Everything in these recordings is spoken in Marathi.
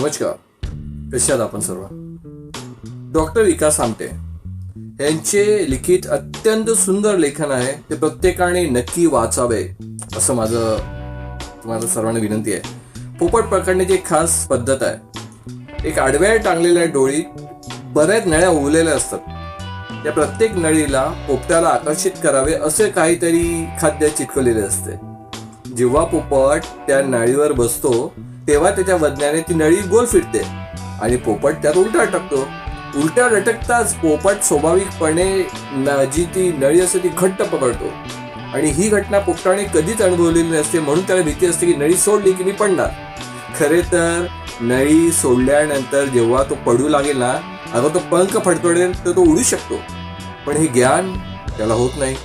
नमस्कार. कशात आहात आपण सर्व? डॉक्टर विकास आमटे यांचे लिखित अत्यंत सुंदर लेखन आहे. ते प्रत्येकाने नक्की वाचावे असं माझं तुम्हाला सर्वांना विनंती आहे. पोपट पकडण्याची एक खास पद्धत आहे. एक आडव्या टांगलेल्या डोळीत बऱ्याच नळ्या उरलेल्या असतात. त्या प्रत्येक नळीला पोपट्याला आकर्षित करावे असे काहीतरी खाद्य चिटकवलेले असते. जेव्हा पोपट त्या नळीवर बसतो तेव्हा त्याच्या वजनाने ती नळी गोल फिरते आणि पोपट त्यात उलटा टाकतो उलट्या लटकताच पोपट स्वाभाविकपणे न- जी ती नळी असते ती घट्ट पकडतो. आणि ही घटना पोपटाने कधीच अनुभवलेली नसते म्हणून त्याला भीती असते की नळी सोडली की मी पडणार. खरे तर नळी सोडल्यानंतर जेव्हा तो पडू लागेल ना अगं तो पंख फडफडेल तर तो उडू शकतो. पण हे ज्ञान त्याला होत नाही.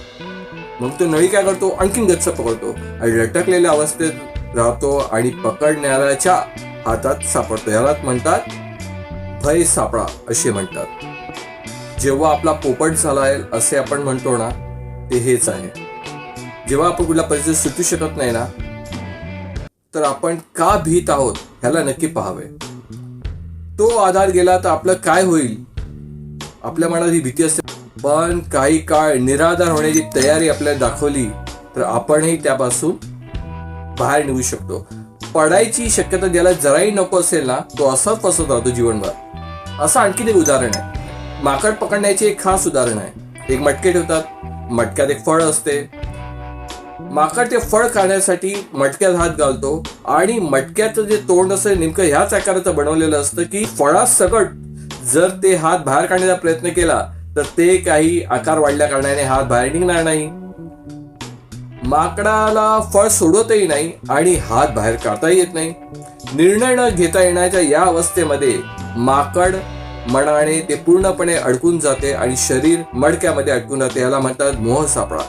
मग तो नळी काय करतो? आणखीन गच्च पकडतो आणि लटकलेल्या अवस्थेत राहतो आणि पकडणाऱ्याच्या हातात सापडतो. यालाच म्हणतात भय सापळा असे म्हणतात. जेव्हा आपला पोपट झालाय असे आपण म्हणतो ना ते हेच आहे. जेव्हा आपण कुठला परिस्थिती सुटू शकत नाही ना तर आपण का भीत आहोत ह्याला नक्की पाहावे. तो आधार गेला तर आपलं काय होईल? आपल्या मनात ही भीती असते. पण काही काळ निराधार होण्याची तयारी आपल्याला दाखवली तर आपणही त्यापासून बाहेर निघू शकतो. पडायची शक्यता ज्याला जराही नको असेल ना तो असाच फसत राहतो जीवनभर. असं आणखीन एक उदाहरण आहे. माकड पकडण्याचे एक खास उदाहरण आहे. एक मटके ठेवतात मटक्यात एक फळ असते. माकड ते फळ खाण्यासाठी मटक्यात हात घालतो आणि मटक्याचं जे तोंड असेल नेमकं ह्याच आकाराचं बनवलेलं असतं की फळासकट जर ते हात बाहेर काढण्याचा प्रयत्न केला तर ते काही आकार वाढल्या कारणाने हात बाहेर निघणार नाही. माकडाला फळ सोडवतही नाही आणि हात बाहेर काढता येत नाही. निर्णय न घेता येण्याच्या या अवस्थेमध्ये माकड मनाने ते पूर्णपणे अडकून जाते आणि शरीर मडक्यामध्ये अडकून जाते याला म्हणतात मोह सापळा.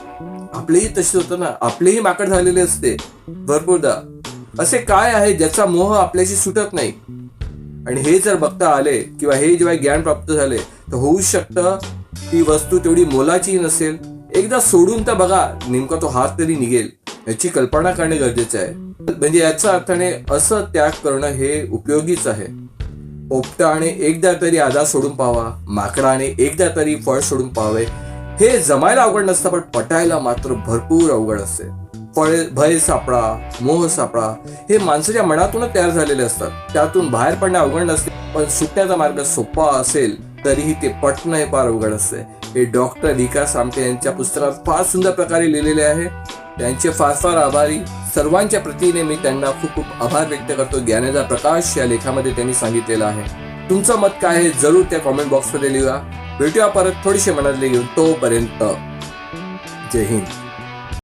आपलेही तसे होतं ना? आपलेही माकड झालेले असते. भरपूरदा असे काय आहे ज्याचा मोह आपल्याशी सुटत नाही? आणि हे जर बघता आले किंवा हे जेव्हा ज्ञान प्राप्त झाले तर होऊ शकतं ती वस्तू तेवढी मोलाची नसेल. एकदा सोडून तर बघा नेमका तो हात तरी निघेल याची कल्पना करणे गरजेचे आहे. म्हणजे याचा अर्थाने असं त्याग करणं हे उपयोगीच आहे. पोपटाने एकदा तरी आधार सोडून पाहावा माकडाने एकदा तरी फळ सोडून पाहावे हे जमायला अवघड नसतं पण पटायला मात्र भरपूर अवघड असते. फळ भय सापळा मोह सापळा हे माणसाच्या मनातूनच तयार झालेले असतात. त्यातून बाहेर पडणे अवघड नसते पण सुटण्याचा मार्ग सोपा असेल तरीही ते पटणं हे फार अवघड असते हे डॉक्टर विकास आमटे यांच्या पुस्तकात फार सुंदर प्रकारे लिहिलेले आहे. त्यांचे फार फार आभारी. सर्वांच्या प्रतीने मी त्यांना खूप खूप आभार व्यक्त करतो. ज्ञानेचा प्रकाश या लेखामध्ये त्यांनी सांगितलेलं आहे. तुमचं मत काय आहे? जरूर त्या कॉमेंट बॉक्समध्ये लिहा. भेटूया परत थोडीशी मनातले घेऊन तोपर्यंत. जय हिंद.